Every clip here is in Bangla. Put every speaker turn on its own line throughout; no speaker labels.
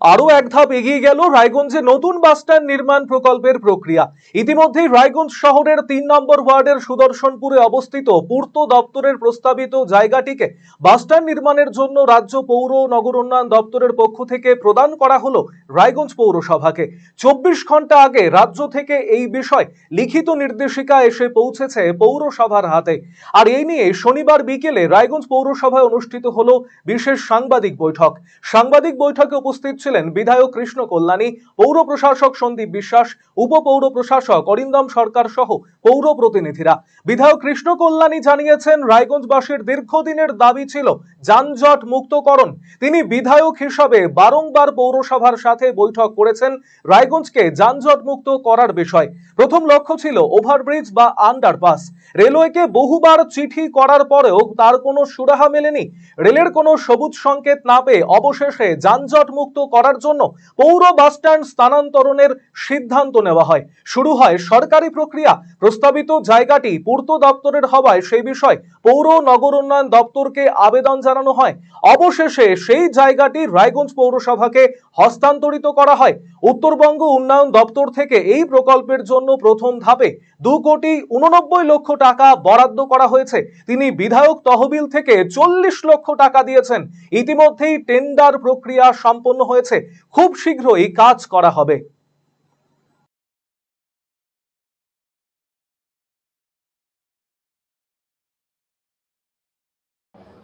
আরও এক ধাপ এগিয়ে গেল রায়গঞ্জে নতুন বাসস্ট্যান্ড নির্মাণ প্রকল্পের প্রক্রিয়া। ইতিমধ্যেই রায়গঞ্জ শহরের তিন নম্বর ওয়ার্ডের সুদর্শনপুরে অবস্থিত পূর্ত দপ্তরের প্রস্তাবিত জায়গাটিকে বাসস্ট্যান্ড নির্মাণের জন্য রাজ্য পৌর নগর উন্নয়ন দপ্তরের পক্ষ থেকে প্রদান করা হলো রায়গঞ্জ পৌরসভাকে। চব্বিশ ঘণ্টা আগে রাজ্য থেকে এই বিষয় লিখিত নির্দেশিকা এসে পৌঁছেছে পৌরসভার হাতে। আর এই নিয়ে শনিবার বিকেলে রায়গঞ্জ পৌরসভায় অনুষ্ঠিত হলো বিশেষ সাংবাদিক বৈঠক। সাংবাদিক বৈঠকে উপস্থিত ছিলেন বিধায়ক কৃষ্ণ কল্যাণী, পৌর প্রশাসক সন্দীপ বিশ্বাস, উপপৌর প্রশাসক অরিন্দম সরকার সহ পৌর প্রতিনিধিরা। বিধায়ক কৃষ্ণ কল্যাণী জানিয়েছেন, রায়গঞ্জবাসীর দীর্ঘদিনের দাবি ছিল যানজট মুক্তকরণ। তিনি বিধায়ক হিসাবে বারংবার পৌরসভার সাথে বৈঠক করেছেন রায়গঞ্জকে যানজট মুক্ত করার বিষয়। প্রথম লক্ষ্য ছিল ওভারব্রিজ বা আন্ডারপাস। রেলওয়েকে বহুবার চিঠি করার পরেও তার কোনো সুরাহা মেলেনি। রেলের কোনো সবুজ সংকেত না পেয়ে অবশেষে যানজট মুক্ত করার জন্য পৌর বাসস্ট্যান্ড স্থানান্তরণের সিদ্ধান্ত নেওয়া হয়। শুরু হয় সরকারি প্রক্রিয়া। প্রস্তাবিত জায়গাটি পূর্ত দপ্তরের হওয়ায় সেই বিষয় পৌর নগর উন্নয়ন দপ্তরকে আবেদন জানানো হয়। অবশেষে সেই জায়গাটি রায়গঞ্জ পৌরসভাকে হস্তান্তরিত করা হয়। উত্তরবঙ্গ উন্নয়ন দপ্তর থেকে এই প্রকল্পের জন্য প্রথম ধাপে দু কোটি উননব্বই লক্ষ টাকা বরাদ্দ করা হয়েছে। তিনি বিধায়ক তহবিল থেকে চল্লিশ লক্ষ টাকা দিয়েছেন। ইতিমধ্যেই টেন্ডার প্রক্রিয়া সম্পন্ন হয়েছে। খুব শীঘ্রই কাজ করা হবে।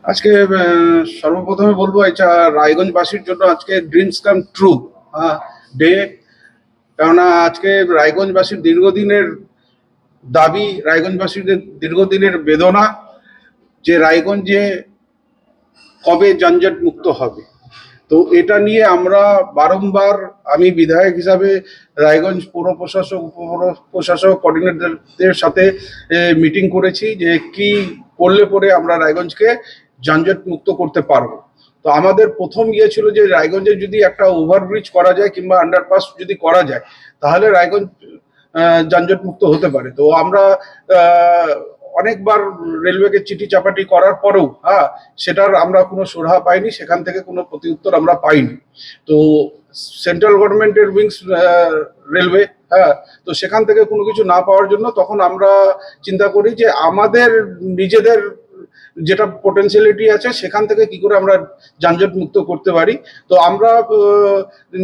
আজকে সর্বপ্রথমে বলব, এটা রায়গঞ্জবাসীর জন্য আজকে ড্রিমস কাম ট্রু ডে কেননা আজকে রায়গঞ্জবাসীর দীর্ঘদিনের দাবি, রায়গঞ্জবাসীদের দীর্ঘদিনের বেদনা যে রায়গঞ্জে কবে যানজট মুক্ত হবে। তো এটা নিয়ে আমরা বারংবার আমি বিধায়ক হিসাবে রায়গঞ্জ পৌর প্রশাসক পৌর প্রশাসক কোঅর্ডিনেটরদের সাথে মিটিং করেছি যে কি করলে পরে আমরা রায়গঞ্জকে যানজট মুক্ত করতে পারব। তো আমাদের প্রথম ইয়ে ছিল যে রায়গঞ্জে যদি একটা ওভারব্রিজ করা যায় কিংবা আন্ডারপাস যদি করা যায়, তাহলে রায়গঞ্জ যানজট মুক্ত হতে পারে। তো আমরা অনেকবার রেলওয়েকে চিঠি চাপাটি করার পরেও হ্যাঁ সেটার আমরা কোনো সুরাহা পাইনি, সেখান থেকে কোনো প্রতিউত্তর আমরা পাইনি। তো সেন্ট্রাল গভর্নমেন্টের উইংস রেলওয়ে হ্যাঁ তো সেখান থেকে কোনো কিছু না পাওয়ার জন্য তখন আমরা চিন্তা করি যে আমাদের নিজেদের যেটা পোটেন্সিয়ালিটি আছে, সেখান থেকে কি করে আমরা যানজট মুক্ত করতে পারি। তো আমরা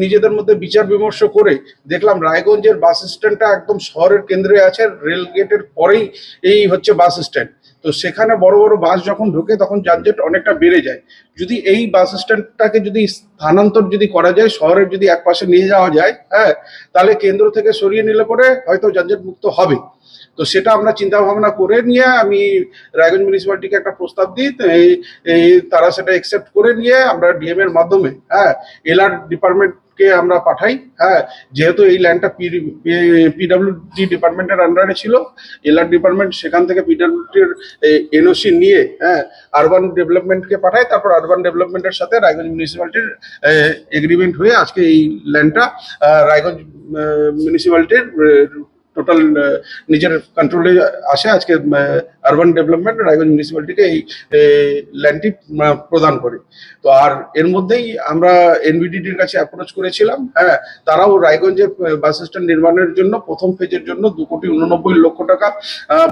নিজেদের মধ্যে বিচার বিমর্শ করে দেখলাম রায়গঞ্জের বাস স্ট্যান্ডটা একদম শহরের কেন্দ্রে আছে রেল গেটের পরেই এই হচ্ছে বাস স্ট্যান্ড তো সেখানে বড় বড় বাস যখন ঢোকে, তখন যানজট অনেকটা বেড়ে যায়। যদি এই বাস স্ট্যান্ডটাকে যদি স্থানান্তর যদি করা যায়, শহরের যদি এক পাশে নিয়ে যাওয়া যায় হ্যাঁ তাহলে কেন্দ্র থেকে সরিয়ে নিলে পরে হয়তো যানজট মুক্ত হবে। তো সেটা আমরা চিন্তা ভাবনা করে নিয়ে আমি রায়গঞ্জ মিউনিসিপালিটিকে একটা প্রস্তাব দিই তারা সেটা একসেপ্ট করে নিয়ে আমরা ডিএম এর মাধ্যমে হ্যাঁ এলআর ডিপার্টমেন্টকে আমরা পাঠাই হ্যাঁ যেহেতু এই ল্যান্ডটা পিডব্লিউডি ডিপার্টমেন্টের আন্ডারে ছিল এলআর ডিপার্টমেন্ট সেখান থেকে পিডব্লিউডির এনওসি নিয়ে হ্যাঁ আরবান ডেভেলপমেন্টকে পাঠায়, তারপর আরবান ডেভেলপমেন্টের সাথে রায়গঞ্জ মিউনিসিপ্যালিটির এগ্রিমেন্ট হয়ে আজকে এই ল্যান্ডটা রায়গঞ্জ মিউনিসিপ্যালিটির টোটাল নিজের কন্ট্রোলে আসে, আজকে আরবান ডেভেলপমেন্ট রায়গঞ্জ মিউনিসিপ্যালিটিকে এই ল্যান্ডটি প্রদান করে। তো আর এর মধ্যেই আমরা এনবিডিটির কাছে অ্যাপ্রোচ করেছিলাম। হ্যাঁ তারাও রায়গঞ্জে বাস স্ট্যান্ড নির্মাণের জন্য প্রথম ফেজের জন্য দু কোটি উননব্বই লক্ষ টাকা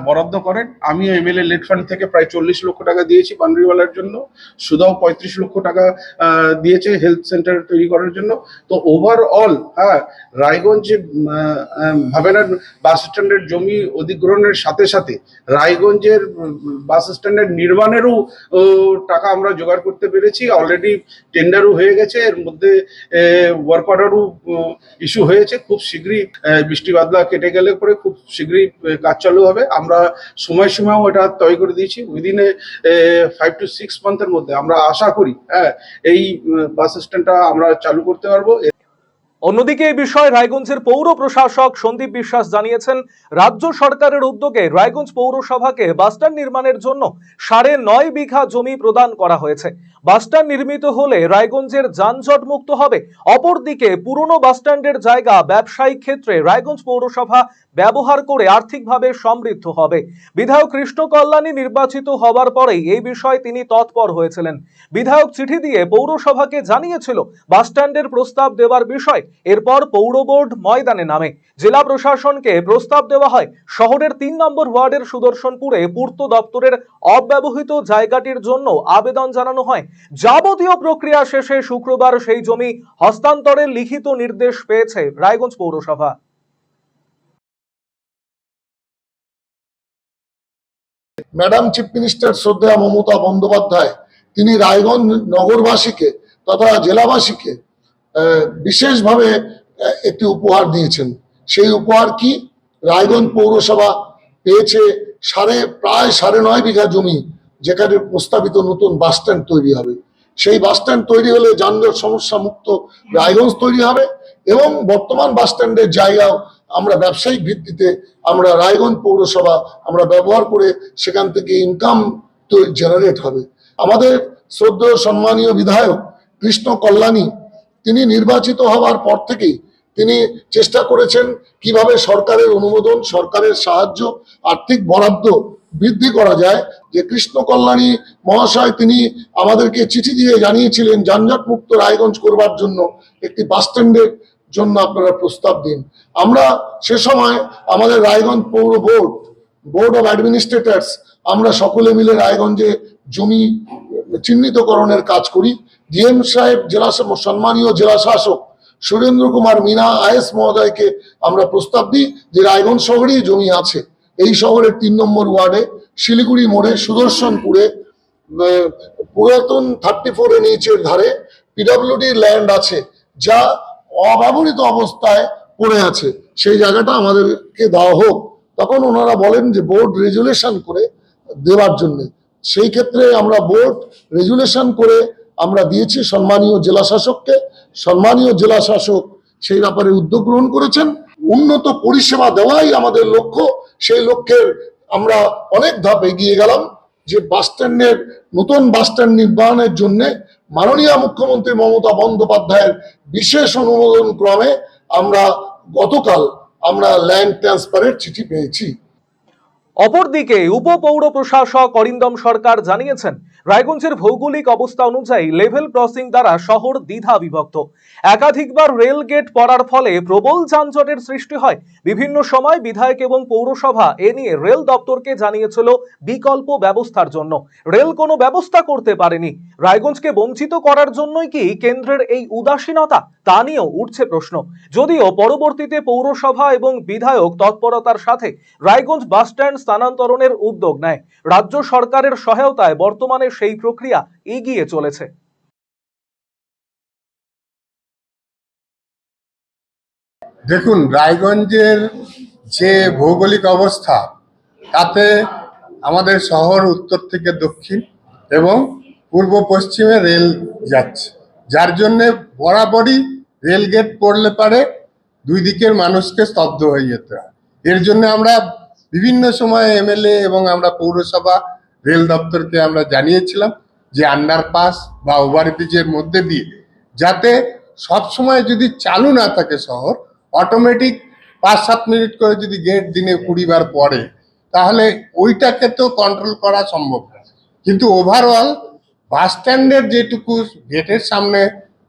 বরাদ্দ করেন। আমি এমএলএ লেট ফান্ড থেকে প্রায় চল্লিশ লক্ষ টাকা দিয়েছি বান্ডরিওয়ালার জন্য। সুদাও পঁয়ত্রিশ লক্ষ টাকা দিয়েছে হেলথ সেন্টার তৈরি করার জন্য। তো ওভারঅল হ্যাঁ রায়গঞ্জে ভাবেনার বাস স্ট্যান্ডের জমি অধিগ্রহণের সাথে সাথে রায়গঞ্জের বাস স্ট্যান্ডের নির্মাণেরও টাকা আমরা জোগাড় করতে পেরেছি। অলরেডি টেন্ডারও হয়ে গেছে। এর মধ্যে ওয়ার্ক অর্ডারও ইস্যু হয়েছে। খুব শীঘ্রই বৃষ্টি বাদলা কেটে গেলে পরে খুব শীঘ্রই কাজ চালু হবে। আমরা সময় সীমাও এটা তৈরি করে দিয়েছি। উইদিনে ফাইভ টু সিক্স মান্থের মধ্যে আমরা আশা করি হ্যাঁ এই বাস স্ট্যান্ডটা আমরা চালু করতে পারব।
অন্যদিকে এই বিষয়ে রায়গঞ্জের পৌর প্রশাসক সন্দীপ বিশ্বাস জানিয়েছেন, রাজ্য সরকারের উদ্যোগে রায়গঞ্জ পৌরসভাকে বাসস্ট্যান্ড নির্মাণের জন্য সাড়ে নয় বিঘা জমি প্রদান করা হয়েছে। বাসস্ট্যান্ড নির্মিত হলে রায়গঞ্জের যানজট মুক্ত হবে। অপরদিকে পুরনো বাসস্ট্যান্ডের জায়গা ব্যবসায়িক ক্ষেত্রে রায়গঞ্জ পৌরসভা ব্যবহার করে আর্থিকভাবে সমৃদ্ধ হবে। বিধায়ক কৃষ্ণ কল্যাণী নির্বাচিত হওয়ার পরেই এই বিষয়ে তিনি তৎপর হয়েছিলেন। বিধায়ক চিঠি দিয়ে পৌরসভাকে জানিয়েছিল বাসস্ট্যান্ডের প্রস্তাব দেওয়ার বিষয় এরপর পৌর বোর্ড ময়দানে নামে। জেলা প্রশাসনকে প্রস্তাব দেওয়া হয়, শহরের তিন নম্বর ওয়ার্ডের সুদর্শনপুরে পূর্ত দপ্তরের অব্যবহৃত জায়গাটির জন্য আবেদন জানানো হয়। যাবতীয় প্রক্রিয়া শেষে শুক্রবার সেই জমি হস্তান্তরের লিখিত নির্দেশ পেয়েছে রায়গঞ্জ পৌরসভা।
ম্যাডাম চিফ মিনিস্টার শ্রদ্ধা মমতা বন্দ্যোপাধ্যায় তিনি রায়গঞ্জ নগরবাসীকে তথা জেলাবাসীকে বিশেষভাবে একটি উপহার দিয়েছেন। সেই উপহার কি? রায়গঞ্জ পৌরসভা পেয়েছে সাড়ে, প্রায় সাড়ে নয় বিঘা জমি, যেখানে প্রস্তাবিত নতুন বাস স্ট্যান্ড তৈরি হবে। সেই বাস স্ট্যান্ড তৈরি হলে যানজট সমস্যা মুক্ত রায়গঞ্জ তৈরি হবে এবং বর্তমান বাস স্ট্যান্ডের জায়গাও আমরা ব্যবসায়িক ভিত্তিতে আমরা রায়গঞ্জ পৌরসভা আমরা ব্যবহার করে সেখান থেকে ইনকাম তো জেনারেট হবে। আমাদের শ্রদ্ধেয় সম্মানীয় বিধায়ক কৃষ্ণ কল্যাণী, তিনি নির্বাচিত হওয়ার পর থেকেই তিনি চেষ্টা করেছেন কীভাবে সরকারের অনুমোদন, সরকারের সাহায্য, আর্থিক বরাদ্দ বৃদ্ধি করা যায়। যে কৃষ্ণ কল্যাণী মহাশয় তিনি আমাদেরকে চিঠি দিয়ে জানিয়েছিলেন, যানজট মুক্ত রায়গঞ্জ করবার জন্য একটি বাস স্ট্যান্ডের জন্য আপনারা প্রস্তাব দিন। আমরা সে সময় আমাদের রায়গঞ্জ পৌর বোর্ড বোর্ড অফ অ্যাডমিনিস্ট্রেটরস, আমরা সকলে মিলে রায়গঞ্জে জমি চিহ্নিতকরণের কাজ করি। ডিএম সাহেব জেলা সম্মানীয় জেলা শাসক সুরেন্দ্র কুমার মিনা, আইএস মহোদয়কে আমরা প্রস্তাব দিই যে রায়গঞ্জ শহরেই জমি আছে। এই শহরের তিন নম্বর ওয়ার্ডে শিলিগুড়ি মোড়ে সুদর্শনপুরে পুরাতন থার্টি ফোর এনএইচের ধারে পিডাব্লিউডির ল্যান্ড আছে, যা অব্যবহৃত অবস্থায় পড়ে আছে। সেই জায়গাটা আমাদেরকে দেওয়া হোক। তখন ওনারা বলেন যে বোর্ড রেজুলেশন করে দেওয়ার জন্য। সেই ক্ষেত্রে আমরা বোর্ড রেজুলেশন করে আমরা দিয়েছি সম্মানীয় জেলা শাসককে সম্মানীয় জেলা শাসক সেই ব্যাপারে উদ্যোগ গ্রহণ করেছেন। উন্নত পরিষেবা দেওয়াই আমাদের লক্ষ্য। সেই লক্ষ্যের আমরা অনেক ধাপ এগিয়ে গেলাম যে বাস স্ট্যান্ডের নতুন বাস স্ট্যান্ড নির্মাণের জন্য মাননীয় মুখ্যমন্ত্রী মমতা বন্দ্যোপাধ্যায়ের বিশেষ অনুমোদন ক্রমে আমরা গতকাল আমরা ল্যান্ড ট্রান্সফারের চিঠি পেয়েছি।
অপরদিকে উপপৌর প্রশাসক অরিন্দম সরকার জানিয়েছেন, রায়গঞ্জের ভৌগোলিক অবস্থা অনুযায়ী লেভেল ক্রসিং দ্বারা শহর দ্বিধা বিভক্ত। একাধিকবার রেল গেট পড়ার ফলে প্রবল যানজটের সৃষ্টি হয়। বিভিন্ন সময় বিধায়ক এবং পৌরসভা এ নিয়ে রেল দপ্তরকে জানিয়েছিল বিকল্প ব্যবস্থার জন্য। রেল কোনো ব্যবস্থা করতে পারেনি। রায়গঞ্জকে বঞ্চিত করার জন্যই কি কেন্দ্রের এই উদাসীনতা? তা নিয়েও উঠছে প্রশ্ন। যদিও পরবর্তীতে পৌরসভা এবং বিধায়ক তৎপরতার সাথে রায়গঞ্জ বাসস্ট্যান্ড স্থানান্তরণের উদ্যোগ নেয়। রাজ্য সরকারের সহায়তায় বর্তমানে সেই প্রক্রিয়া এগিয়ে চলেছে।
দেখুন, রায়গঞ্জের যে ভৌগোলিক অবস্থা, তাতে আমাদের শহর উত্তর থেকে দক্ষিণ এবং পূর্ব পশ্চিমে রেল যাচ্ছে। যার জন্যে বরাবরই রেল গেট পড়লে পারে, দুই দিকের মানুষকে স্তব্ধ হয়ে যেতে হয়। এর জন্য আমরা বিভিন্ন সময় এমএলএ এবং আমরা পৌরসভা, রেল দপ্তরকে আমরা জানিয়েছিলাম যে আন্ডারপাস বা ওভারব্রিজের মধ্যে দিয়ে যাতে সব সময় যদি চালু না থাকে শহর অটোমেটিক পাঁচ সাত মিনিট করে যদি গেট দিনে কুড়ি বার পড়ে, তাহলে ওইটাকে তো কন্ট্রোল করা সম্ভব না। কিন্তু ওভারঅল বাস স্ট্যান্ডের যেটুকু গেটের সামনে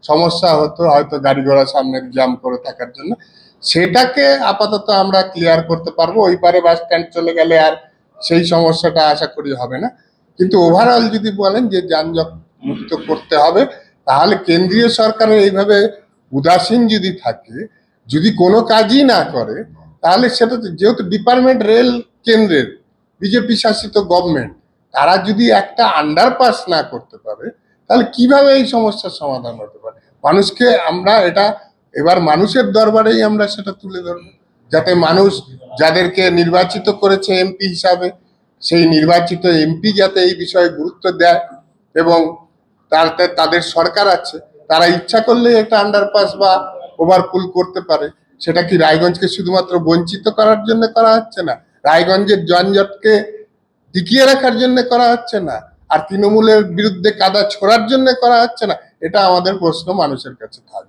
সমস্যা হতো, হয়তো গাড়ি ঘোড়া সামনে জাম করে থাকার জন্য সেটাকে আপাতত আমরা ক্লিয়ার করতে পারব। ওই পারে বাস স্ট্যান্ড চলে গেলে আর সেই সমস্যাটা আশা করি হবে না। কিন্তু ওভারঅল যদি বলেন যে যানজট মুক্ত করতে হবে, তাহলে কেন্দ্রীয় সরকারের এইভাবে উদাসীন যদি থাকে, যদি কোনো কাজই না করে, তাহলে সেটা তো যেহেতু ডিপার্টমেন্ট রেল কেন্দ্রের, বিজেপি শাসিত গভর্নমেন্ট তারা যদি একটা আন্ডারপাস না করতে পারে, তাহলে কীভাবে এই সমস্যার সমাধান হতে পারে? মানুষকে আমরা এটা এবার মানুষের দরবারেই আমরা সেটা তুলে ধরবো। যাতে মানুষ যাদেরকে নির্বাচিত করেছে এমপি হিসাবে, সেই নির্বাচিত এমপি যাতে এই বিষয়ে গুরুত্ব দেয় এবং তাতে তাদের সরকার আছে, তারা ইচ্ছা করলে একটা আন্ডারপাস বা ওভারপুল করতে পারে। সেটা কি রায়গঞ্জকে শুধুমাত্র বঞ্চিত করার জন্য করা হচ্ছে না? রায়গঞ্জের যানজটকে টিকিয়ে রাখার জন্য করা হচ্ছে না? আর তৃণমূলের বিরুদ্ধে কাদা ছোড়ার জন্য করা হচ্ছে না? এটা আমাদের প্রশ্ন মানুষের কাছে থাকবে।